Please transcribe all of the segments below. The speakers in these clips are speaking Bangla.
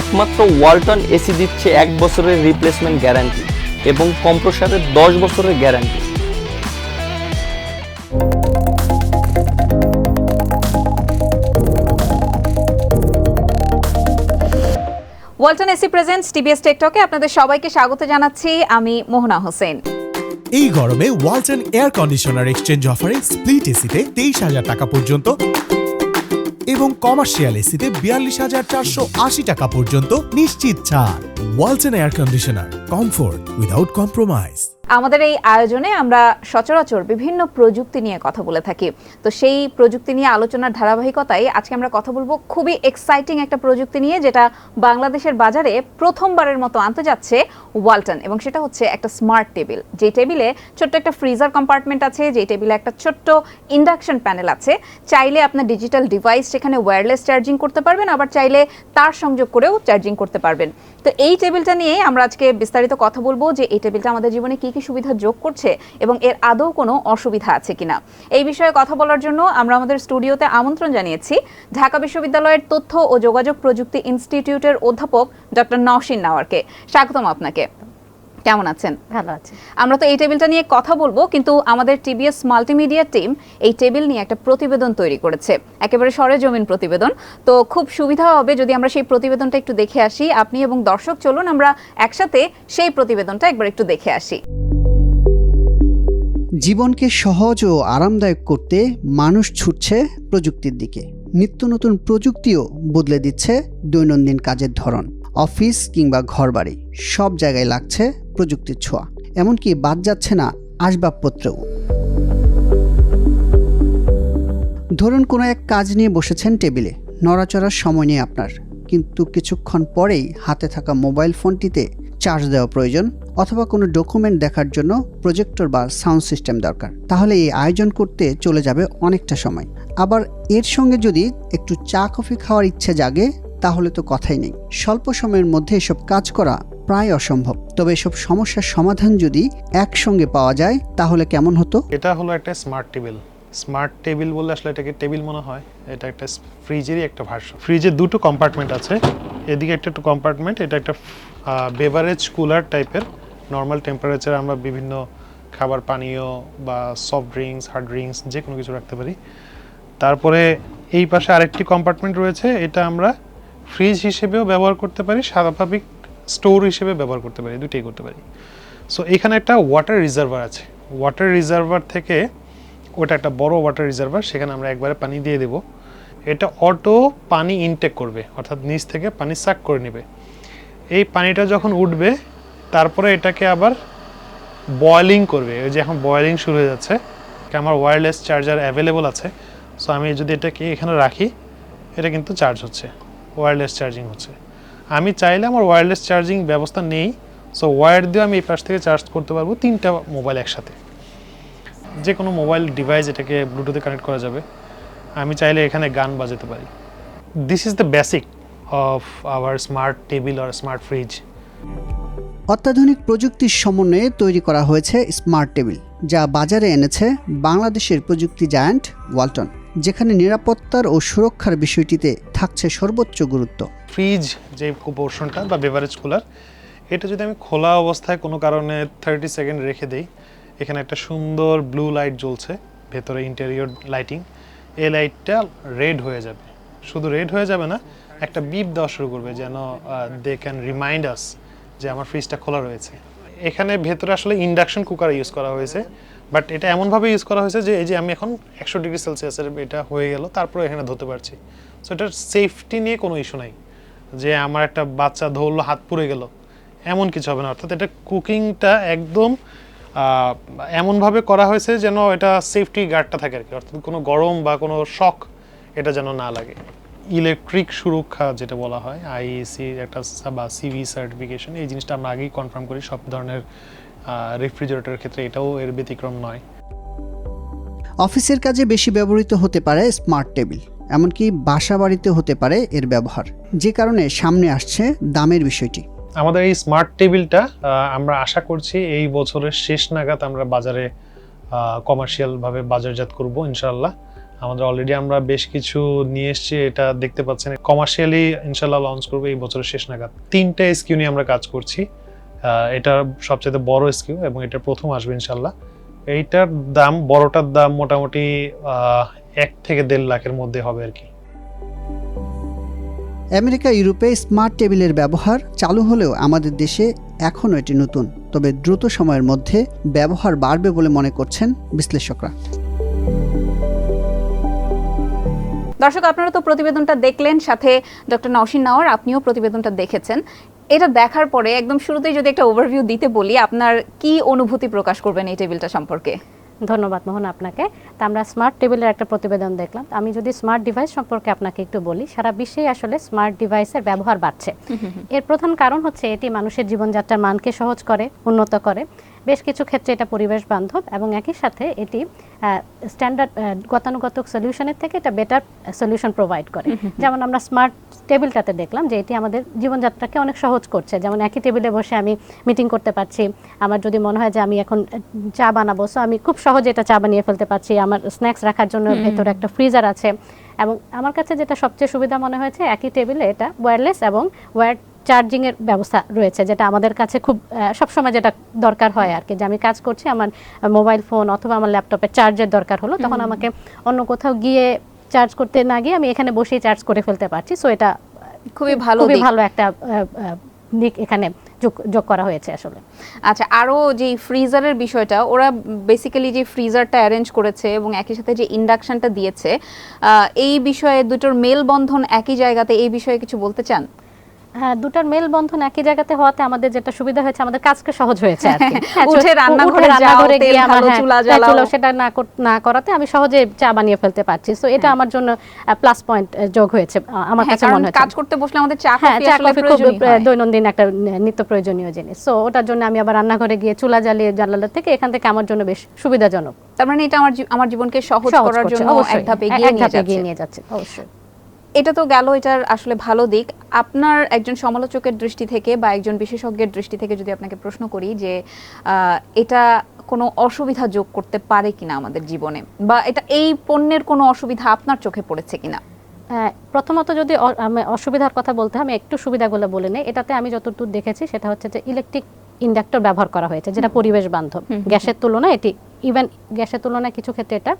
একমাত্র ওয়ালটন এসি দিচ্ছে এক বছরের রিপ্লেসমেন্ট গ্যারান্টি এবং কম্প্রসারের দশ বছরের guarantee Walton AC presents TBS টেকটকে আপনাদের সবাইকে স্বাগত জানাচ্ছি। আমি মোহনা হোসেন। এই গরমে ওয়ালটন এয়ার কন্ডিশনার এক্সচেঞ্জ অফারে স্প্লিট এসিতে তেইশ হাজার টাকা পর্যন্ত এবং কমার্শিয়াল এসিতে বিয়াল্লিশ হাজার চারশো আশি টাকা পর্যন্ত নিশ্চিত ছাড়। Walton air conditioner comfort without compromise আমাদের এই আয়োজনে আমরা সচরাচর বিভিন্ন প্রযুক্তি নিয়ে কথা বলে থাকি। তো সেই প্রযুক্তি নিয়ে আলোচনার ধারাবাহিকতায় আজকে আমরা কথা বলব খুবই এক্সাইটিং একটা প্রযুক্তি নিয়ে, যেটা বাংলাদেশের বাজারে প্রথমবারের মতো আনতে যাচ্ছে ওয়ালটন এবং সেটা হচ্ছে একটা স্মার্ট টেবিল যে টেবিলে ছোট্ট একটা ফ্রিজার কম্পার্টমেন্ট আছে যে টেবিলে একটা ছোট্ট ইন্ডাকশন প্যানেল আছে। চাইলে আপনার ডিজিটাল ডিভাইস সেখানে ওয়্যারলেস চার্জিং করতে পারবেন, আবার চাইলে তার সংযোগ করেও চার্জিং করতে পারবেন। তো এই টেবিলটা নিয়ে আমরা আজকে বিস্তারিত কথা বলব যে এই টেবিলটা আমাদের জীবনে কি কি সুবিধা যোগ করছে এবং এর আদৌ কোনো অসুবিধা আছে কিনা? এই বিষয়ে কথা বলার জন্য আমরা আমাদের স্টুডিওতে আমন্ত্রণ জানিয়েছি। ঢাকা বিশ্ববিদ্যালয়ের তথ্য ও যোগাযোগ প্রযুক্তি ইনস্টিটিউটের অধ্যাপক ডক্টর নওশিন নাওয়ারকে। স্বাগতম আপনাকে। কেমন আছেন? ভালো আছে। আমরা তো এই টেবিলটা নিয়ে কথা বলব কিন্তু আমাদের টিবিএস মাল্টিমিডিয়া টিম এই টেবিল নিয়ে একটা প্রতিবেদন তৈরি করেছে। একেবারে সরেজমিন প্রতিবেদন। তো খুব সুবিধা হবে যদি আমরা সেই প্রতিবেদনটা একটু দেখে আসি। আপনি এবং দর্শক চলুন আমরা একসাথে সেই প্রতিবেদনটা একবার একটু দেখে আসি। জীবনকে সহজ ও আরামদায়ক করতে মানুষ ছুটছে প্রযুক্তির দিকে। নিত্য নতুন প্রযুক্তিও বদলে দিচ্ছে দৈনন্দিন কাজের ধরন। অফিস কিংবা ঘরবাড়ি, সব জায়গায় লাগছে প্রযুক্তির ছোঁয়া। এমনকি বাদ যাচ্ছে না আসবাবপত্রেও। ধরুন কোনো এক কাজ নিয়ে বসেছেন টেবিলে। নড়াচড়ার সময় নেই আপনার। কিন্তু কিছুক্ষণ পরেই হাতে থাকা মোবাইল ফোনটিতে চার্জ দেওয়া প্রয়োজন অথবা কোনো ডকুমেন্ট দেখার জন্য প্রজেক্টর বা সাউন্ড সিস্টেম দরকার। তাহলে এই আয়োজন করতে চলে যাবে অনেকটা সময়। আবার এর সঙ্গে যদি একটু চা কফি খাওয়ার ইচ্ছে জাগে, তাহলে তো কথাই নেই। স্বল্প সময়ের মধ্যে এসব কাজ করা প্রায় অসম্ভব। তবে এসব সমস্যার সমাধান যদি একসঙ্গে পাওয়া যায়, তাহলে কেমন হতো? এটা হলো একটা স্মার্ট টেবিল স্মার্ট টেবিল বললে আসলে এটাকে টেবিল মনে হয়। এটা একটা ফ্রিজেরই একটা ভার্সন ফ্রিজে দুটো কম্পার্টমেন্ট আছে। এদিকে একটা একটু কম্পার্টমেন্ট এটা একটা বেভারেজ কুলার টাইপের নর্মাল টেম্পারেচার আমরা বিভিন্ন খাবার পানীয় বা সফট ড্রিঙ্কস হার্ড ড্রিঙ্কস যে কোনো কিছু রাখতে পারি। তারপরে এই পাশে আরেকটি কম্পার্টমেন্ট রয়েছে, এটা আমরা ফ্রিজ হিসেবেও ব্যবহার করতে পারি স্বাভাবিক স্টোর হিসেবে ব্যবহার করতে পারি দুটোই করতে পারি। সো এখানে একটা ওয়াটার রিজার্ভার আছে। ওয়াটার রিজার্ভার থেকে ওটা একটা বড় ওয়াটার রিজার্ভার সেখানে আমরা একবারে পানি দিয়ে দেব। এটা অটো পানি ইনটেক করবে, অর্থাৎ নিচ থেকে পানি সাক করে নেবে। এই পানিটা যখন উঠবে, তারপরে এটাকে আবার বয়লিং করবে। ওই যে এখন বয়লিং শুরু হয়ে যাচ্ছে আমার ওয়্যারলেস চার্জার অ্যাভেলেবল আছে। সো আমি যদি এটাকে এখানে রাখি, এটা কিন্তু চার্জ হচ্ছে ওয়্যারলেস চার্জিং হচ্ছে। আমি চাইলে আমার ওয়্যারলেস চার্জিং ব্যবস্থা নেই সো ওয়্যার দিয়ে আমি এই পাশ থেকে চার্জ করতে পারব তিনটা মোবাইল একসাথে। যে কোনো মোবাইল ডিভাইস এটাকে ব্লুটুথে কানেক্ট করা যাবে। আমি চাইলে এখানে গান বাজাতে পারি। This is the basic of our smart table R smart fridge অত্যাধুনিক প্রযুক্তির সমন্বয়ে তৈরি করা হয়েছে স্মার্ট টেবিল যা বাজারে এনেছে বাংলাদেশের প্রযুক্তি জায়ান্ট ওয়ালটন যেখানে নিরাপত্তার ও সুরক্ষার বিষয়টিতে থাকছে সর্বোচ্চ গুরুত্ব। ফ্রিজ যে পোর্শনটা বা বেভারেজ কুলার এটা যদি আমি খোলা অবস্থায় কোনো কারণে থার্টি সেকেন্ড রেখে দেই এখানে একটা সুন্দর ব্লু লাইট জ্বলছে ভেতরে ইন্টেরিয়র লাইটিং এই লাইটটা রেড হয়ে যাবে। শুধু রেড হয়ে যাবে না একটা বিপ দেওয়া শুরু করবে যেন দে ক্যান রিমাইন্ড আস যে আমার ফ্রিজটা খোলা রয়েছে। এখানে ভেতরে আসলে ইন্ডাকশন কুকার ইউজ করা হয়েছে বাট এটা এমনভাবে ইউজ করা হয়েছে যে, এই যে আমি এখন একশো ডিগ্রি সেলসিয়াসের এটা হয়ে গেল, তারপরে এখানে ধরতে পারছি। সো এটার সেফটি নিয়ে কোনো ইস্যু নাই, যে আমার একটা বাচ্চা ধরলো, হাত পুড়ে গেল, এমন কিছু হবে না। অর্থাৎ এটা কুকিংটা একদম এমনভাবে করা হয়েছে যেন এটা সেফটি গার্ডটা থাকে আর কি। অর্থাৎ কোনো গরম বা কোনো শখ এটা যেন না লাগে। ইলেকট্রিক সুরক্ষা যেটা বলা হয় আইএসি একটা বা সিভি সার্টিফিকেশন এই জিনিসটা আমরা আগেই কনফার্ম করি সব ধরনের রেফ্রিজারেটরের ক্ষেত্রে এটাও এর ব্যতিক্রম নয়। অফিসের কাজে বেশি ব্যবহৃত হতে পারে স্মার্ট টেবিল এমনকি বাসা বাড়িতে হতে পারে এর ব্যবহার। যে কারণে সামনে আসছে দামের বিষয়টি। আমাদের এই স্মার্ট টেবিলটা আমরা আশা করছি এই বছরের শেষ নাগাদ আমরা বাজারে কমার্শিয়াল ভাবে বাজারজাত করব ইনশাল্লাহ আমাদের অলরেডি আমরা বেশ কিছু নিয়ে এসেছি, এটা দেখতে পাচ্ছেন। কমার্শিয়ালি ইনশাল্লাহ লঞ্চ করব এই বছরের শেষ নাগাদ। তিনটে স্কিউ নিয়ে আমরা কাজ করছি। এটা সবচেয়ে বড় স্কিউ এবং এটা প্রথম আসবে ইনশাল্লাহ এইটার দাম, বড়টার দাম মোটামুটি এক থেকে দেড় লাখের মধ্যে হবে আর কি। আমেরিকা, ইউরোপে স্মার্ট টেবিলের ব্যবহার চালু হলেও আমাদের দেশে এখনও এটি নতুন। তবে দ্রুত সময়ের মধ্যে ব্যবহার বাড়বে বলে মনে করছেন বিশ্লেষকরা। দর্শক আপনারা তো প্রতিবেদনটা দেখলেন সাথে ডক্টর নওশিন নাওয়ার আপনিও প্রতিবেদনটা দেখেছেন। এটা দেখার পরে একদম শুরুতেই যদি একটা ওভারভিউ দিতে বলি আপনার কি অনুভূতি প্রকাশ করবেন এই টেবিলটা সম্পর্কে? ধন্যবাদ মোহন আপনাকে। তা আমরা স্মার্ট টেবিলের একটা প্রতিবেদন দেখলাম। আমি যদি স্মার্ট ডিভাইস সম্পর্কে আপনাকে একটু বলি সারা বিশ্বেই আসলে স্মার্ট ডিভাইসের ব্যবহার বাড়ছে। এর প্রধান কারণ হচ্ছে এটি মানুষের জীবনযাত্রার মানকে সহজ করে উন্নত করে। বেশ কিছু ক্ষেত্রে এটা পরিবেশ বান্ধব এবং একই সাথে এটি স্ট্যান্ডার্ড গতানুগত সলিউশনের থেকে এটা বেটার সলিউশন প্রোভাইড করে। যেমন আমরা স্মার্ট টেবিলটাতে দেখলাম যে এটি আমাদের জীবনযাত্রাকে অনেক সহজ করছে। যেমন একই টেবিলে বসে আমি মিটিং করতে পারছি আমার যদি মনে হয় যে আমি এখন চা বানাবো সো আমি খুব সহজে এটা চা বানিয়ে ফেলতে পারছি আমার স্ন্যাক্স রাখার জন্য ভেতরে একটা ফ্রিজার আছে। এবং আমার কাছে যেটা সবচেয়ে সুবিধা মনে হয়েছে একই টেবিলে এটা ওয়্যারলেস এবং ওয়্যার চার্জিং এর ব্যবস্থা রয়েছে যেটা আমাদের কাছে খুব সবসময় যেটা দরকার হয় আর কি। যে আমি কাজ করছি আমার মোবাইল ফোন অথবা আমার ল্যাপটপে চার্জের দরকার হলো তখন আমাকে অন্য কোথাও গিয়ে চার্জ করতে না গিয়ে আমি এখানে বসেই চার্জ করে ফেলতে পারছি। সো এটা খুবই ভালো খুবই ভালো একটা দিক এখানে যোগ যোগ করা হয়েছে আসলে। আচ্ছা আরও যে ফ্রিজারের বিষয়টা ওরা বেসিক্যালি যে ফ্রিজারটা অ্যারেঞ্জ করেছে এবং একই সাথে যে ইন্ডাকশনটা দিয়েছে আহ, এই বিষয়ে দুটোর মেল বন্ধন একই জায়গাতে এই বিষয়ে কিছু বলতে চান? হ্যাঁ দুটার মেল বন্ধন একই জায়গাতে হওয়াতে আমাদের যেটা সুবিধা হয়েছে আমাদের কাজকে সহজ হয়েছে আর কি। হ্যাঁ, উঠে রান্নাঘরে রান্নাঘরে গিয়ে আমার হ্যাঁ, চুলা হ্যাঁ, সেটা না না করাতে আমি সহজে চা বানিয়ে ফেলতে পারছি। সো এটা আমার জন্য প্লাস পয়েন্ট যোগ হয়েছে আমার হ্যাঁ, কাছে মনে কাজ করতে বসলে আমাদের চা হ্যাঁ কফি আসলে খুব দৈনন্দিন একটা নিত্য প্রয়োজনীয় জিনিস। সো ওটার জন্য আমি আবার রান্নাঘরে গিয়ে চুলা জ্বালিয়ে জ্বালালে থেকে এখান থেকে আমার জন্য বেশ সুবিধাজনক। তার মানে এটা আমার আমার জীবনকে সহজ করার জন্য এক ধাপে এগিয়ে নিয়ে যাচ্ছে অবশ্যই। এটা তো গেল এটার আসলে ভালো দিক। আপনার একজন সমালোচকের দৃষ্টি থেকে বা একজন বিশেষজ্ঞের দৃষ্টি থেকে যদি আপনাকে প্রশ্ন করি যে আহ, এটা কোনো অসুবিধা যোগ করতে পারে কিনা আমাদের জীবনে? বা এটা এই পণ্যের কোনো অসুবিধা আপনার চোখে পড়েছে কিনা? হ্যাঁ, প্রথমত যদি অসুবিধার কথা বলতে আমি একটু সুবিধাগুলো বলে নেই। এটাতে আমি যতদূর দেখেছি সেটা হচ্ছে যে ইলেকট্রিক ইন্ডাক্টর ব্যবহার করা হয়েছে যেটা পরিবেশ বান্ধব। গ্যাসের তুলনায় এটি ইভেন গ্যাসের তুলনায় কিছু ক্ষেত্রে এটা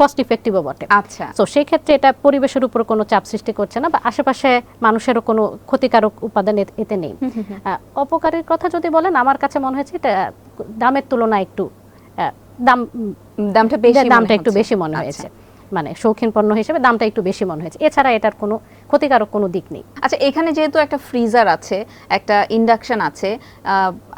কস্ট ইফেক্টিভও বটে। আচ্ছা। তো সেই ক্ষেত্রে এটা পরিবেশের উপর কোনো চাপ সৃষ্টি করছে না বা আশেপাশে মানুষেরও কোনো ক্ষতিকারক উপাদান এতে নেই। অপকারের কথা যদি বলেন আমার কাছে মনে হয়েছে এটা দামের তুলনায় একটু দাম দামটা বেশি দামটা একটু বেশি মনে আচ্ছা। হয়েছে। মানে শৌখিন পণ্য হিসেবে দামটা একটু বেশি মনে হয়েছে। এছাড়া এটার কোনো ক্ষতিকারক কোনো দিক নেই। আচ্ছা এখানে যেহেতু একটা ফ্রিজার আছে একটা ইন্ডাকশন আছে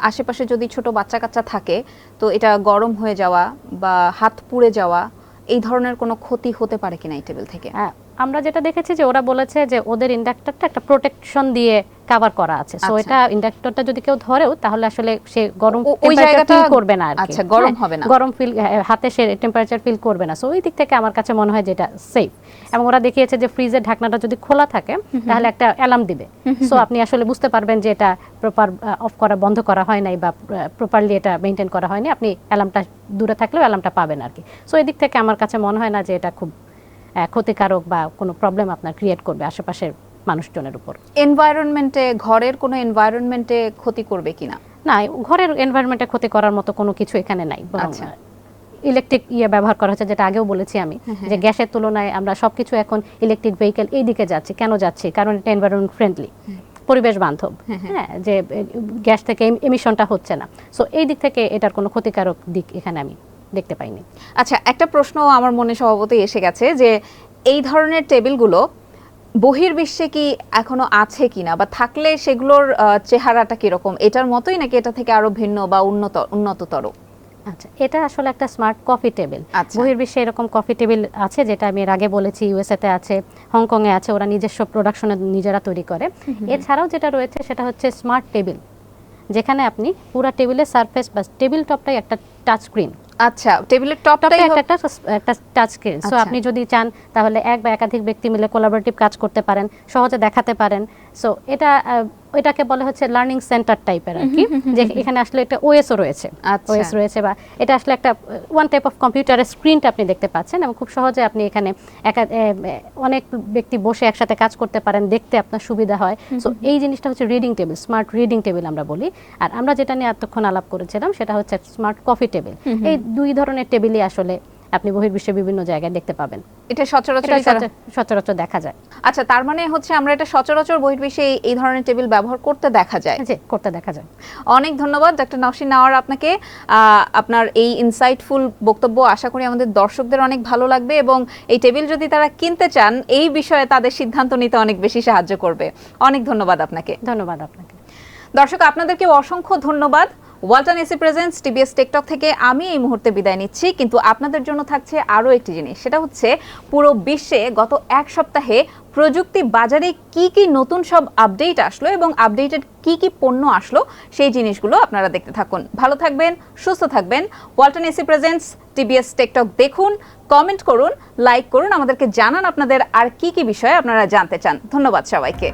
আশেপাশে যদি ছোট বাচ্চা কাচ্চা থাকে তো এটা গরম হয়ে যাওয়া বা হাত পুড়ে যাওয়া এই ধরনের কোনো ক্ষতি হতে পারে কিনা এই টেবিল থেকে? আহ, আমরা যেটা দেখেছি যে ওরা বলেছে যে ওদের ইন্ডাক্টরটা একটা প্রোটেকশন দিয়ে কভার করা আছে। সো আচ্ছা। এটা ইন্ডাক্টরটা যদি কেউ ধরেও তাহলে আসলে সে গরম ওই জায়গাটা- feel করবে না আর। আচ্ছা, গরম হ্যাঁ, হবে না। গরম ফিল হাতে সে টেম্পারেচার ফিল করবে না। সো ওই দিক থেকে আমার কাছে মনে হয় যেটা সেফ এবং ওরা দেখিয়েছে যে ফ্রিজের ঢাকনাটা যদি খোলা থাকে তাহলে একটা অ্যালার্ম দিবে। সো আপনি আসলে বুঝতে পারবেন যে এটা প্রপার অফ করা বন্ধ করা হয় নাই বা প্রপারলি এটা মেনটেন করা হয়নি। আপনি অ্যালার্মটা দূরে থাকলেও অ্যালার্মটা পাবেন আর কি। সো এই দিক থেকে আমার কাছে মনে হয় না যে এটা খুব ক্ষতিকারক বা কোনো প্রবলেম আপনার ক্রিয়েট করবে আশেপাশের মানুষজনের উপর। এনভায়রনমেন্টে ঘরের কোনো এনভায়রনমেন্টে ক্ষতি করবে কিনা না? ঘরের এনভায়রনমেন্টে ক্ষতি করার মতো কোনো কিছু এখানে নাই। আচ্ছা। ইলেকট্রিক ইয়ে ব্যবহার করা হচ্ছে যেটা আগেও বলেছি আমি যে গ্যাসের তুলনায় আমরা সবকিছু এখন ইলেকট্রিক ভেহিকেল এই দিকে যাচ্ছি। কেন যাচ্ছি? কারণ এটা এনভায়রনমেন্ট ফ্রেন্ডলি পরিবেশ বান্ধব। হ্যাঁ যে গ্যাস থেকে এমিশনটা হচ্ছে না। সো এই দিক থেকে এটার কোনো ক্ষতিকারক দিক এখানে আমি দেখতে পাইনি। আচ্ছা একটা প্রশ্ন আমার মনে স্বভাবতই এসে গেছে যে এই ধরনের টেবিলগুলো বহির্বিশ্বে কি এখনও আছে কিনা বা থাকলে সেগুলোর চেহারাটা কীরকম? এটার মতোই নাকি এটা থেকে আরও ভিন্ন বা উন্নত উন্নততর? আচ্ছা এটা আসলে একটা স্মার্ট কফি টেবিল। আচ্ছা। বহির্বিশ্বে এরকম কফি টেবিল আছে যেটা আমি এর আগে বলেছি ইউএসএতে আছে হংকংয়ে আছে ওরা নিজস্ব প্রোডাকশনে নিজেরা তৈরি করে। এছাড়াও যেটা রয়েছে সেটা হচ্ছে স্মার্ট টেবিল যেখানে আপনি পুরো টেবিলের সারফেস বা টেবিল টপটাই একটা টাচ স্ক্রিন আচ্ছা টেবিলের টপটাই টপ একটা একটা একটা টাচ স্ক্রিন সো। আপনি যদি চান তাহলে এক বা একাধিক ব্যক্তি মিলে কোলাবোরেটিভ কাজ করতে পারেন সহজে দেখাতে পারেন সো এটা ওইটাকে বলে হচ্ছে লার্নিং সেন্টার টাইপের আর কি যে এখানে আসলে একটা ওএসও রয়েছে। আচ্ছা। ওএস রয়েছে বা এটা আসলে একটা ওয়ান টাইপ অফ কম্পিউটারের স্ক্রিনটা আপনি দেখতে পাচ্ছেন এবং খুব সহজে আপনি এখানে একা- অনেক ব্যক্তি বসে একসাথে কাজ করতে পারেন দেখতে আপনার সুবিধা হয়। সো এই জিনিসটা হচ্ছে reading table smart reading table আমরা বলি। আর আমরা যেটা নিয়ে এতক্ষণ আলাপ করেছিলাম সেটা হচ্ছে স্মার্ট কফি টেবিল এই দুই ধরনের টেবিলই আসলে আপনি বহির্বিশ্বের বিভিন্ন জায়গায় দেখতে পাবেন। এটা সচরাচর সচরাচর দেখা যায়। আচ্ছা তার মানে হচ্ছে আমরা এটা সচরাচর বহির্বিশ্বে এই- ধরনের টেবিল ব্যবহার করতে দেখা যায়। যে করতে দেখা যায়। অনেক ধন্যবাদ ডক্টর নওশিন নাওয়ার আপনাকে। আহ, আপনার এই ইনসাইটফুল বক্তব্য আশা করি আমাদের দর্শকদের অনেক ভালো লাগবে এবং এই টেবিল যদি তারা কিনতে চান এই বিষয়ে তাদের সিদ্ধান্ত নিতে অনেক বেশি সাহায্য করবে। অনেক ধন্যবাদ আপনাকে। ধন্যবাদ আপনাকে। দর্শক আপনাদেরকে অসংখ্য ধন্যবাদ। Walton AC presents TBS Tech Talk থেকে আমি এই মুহূর্তে বিদায় নিচ্ছি, কিন্তু আপনাদের জন্য থাকছে আরও একটি জিনিস। সেটা হচ্ছে পুরো বিশ্বে গত এক সপ্তাহে প্রযুক্তি বাজারে কি কি নতুন সব আপডেট আসলো এবং আপডেটেড কি কি পণ্য আসলো, সেই জিনিসগুলো আপনারা দেখতে থাকুন। ভালো থাকবেন, সুস্থ থাকবেন। Walton AC presence TBS tech talk দেখুন কমেন্ট করুন লাইক করুন, আমাদেরকে জানান আপনাদের আর কি কি বিষয়ে আপনারা জানতে চান। ধন্যবাদ সবাইকে।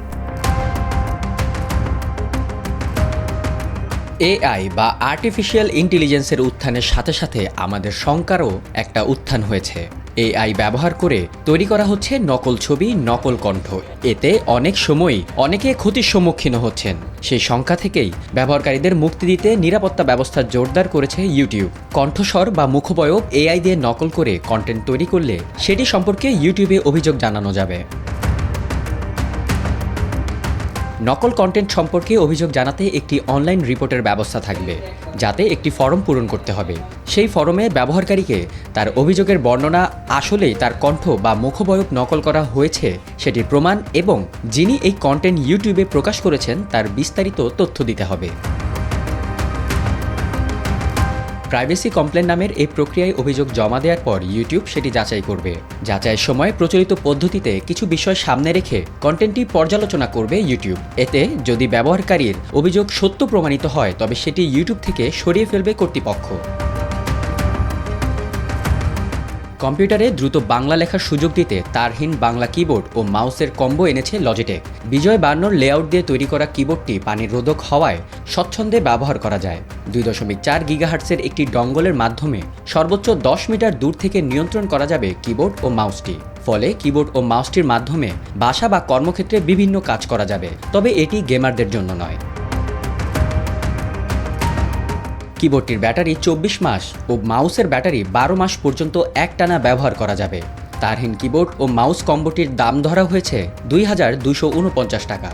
এআই বা আর্টিফিশিয়াল ইন্টেলিজেন্সের উত্থানের সাথে সাথে আমাদের শঙ্কারও একটা উত্থান হয়েছে। এআই ব্যবহার করে তৈরি করা হচ্ছে নকল ছবি, নকল কণ্ঠ। এতে অনেক সময়ই অনেকে ক্ষতির সম্মুখীন হচ্ছেন। সেই সংখ্যা থেকেই ব্যবহারকারীদের মুক্তি দিতে নিরাপত্তা ব্যবস্থা জোরদার করেছে ইউটিউব। কণ্ঠস্বর বা মুখবয়ব এআই দিয়ে নকল করে কন্টেন্ট তৈরি করলে সেটি সম্পর্কে ইউটিউবে অভিযোগ জানানো যাবে। নকল কন্টেন্ট সম্পর্কে অভিযোগ জানাতে একটি অনলাইন রিপোর্টের ব্যবস্থা থাকবে, যাতে একটি ফর্ম পূরণ করতে হবে। সেই ফর্মে ব্যবহারকারীকে তার অভিযোগের বর্ণনা আসলেই তার কণ্ঠ বা মুখবয়ব নকল করা হয়েছে সেটির প্রমাণ এবং যিনি এই কন্টেন্ট ইউটিউবে প্রকাশ করেছেন তার বিস্তারিত তথ্য দিতে হবে। প্রাইভেসি কমপ্লেন নামের এই প্রক্রিয়ায় অভিযোগ জমা দেওয়ার পর ইউটিউব সেটি যাচাই করবে। যাচাইয়ের সময় প্রচলিত পদ্ধতিতে কিছু বিষয় সামনে রেখে কন্টেন্টটি পর্যালোচনা করবে ইউটিউব এতে যদি ব্যবহারকারীর অভিযোগ সত্য প্রমাণিত হয়, তবে সেটি ইউটিউব থেকে সরিয়ে ফেলবে কর্তৃপক্ষ। কম্পিউটারে দ্রুত বাংলা লেখার সুযোগ দিতে তারহীন বাংলা কিবোর্ড ও মাউসের কম্বো এনেছে লজিটেক বিজয় বার্নর লেআউট দিয়ে তৈরি করা কিবোর্ডটি পানির রোধক হওয়ায় স্বচ্ছন্দে ব্যবহার করা যায়। দুই দশমিক চার গিগাহার্টসের একটি ডঙ্গলের মাধ্যমে সর্বোচ্চ দশ মিটার দূর থেকে নিয়ন্ত্রণ করা যাবে কিবোর্ড ও মাউসটি। ফলে কিবোর্ড ও মাউসটির মাধ্যমে বাসা বা কর্মক্ষেত্রে বিভিন্ন কাজ করা যাবে। তবে এটি গেমারদের জন্য নয়। কিবোর্ডটির ব্যাটারি চব্বিশ মাস ও মাউসের ব্যাটারি বারো মাস পর্যন্ত এক টানা ব্যবহার করা যাবে। তারহীন কিবোর্ড ও মাউস কম্বোটির দাম ধরা হয়েছে দুই হাজার দুশো উনপঞ্চাশ টাকা।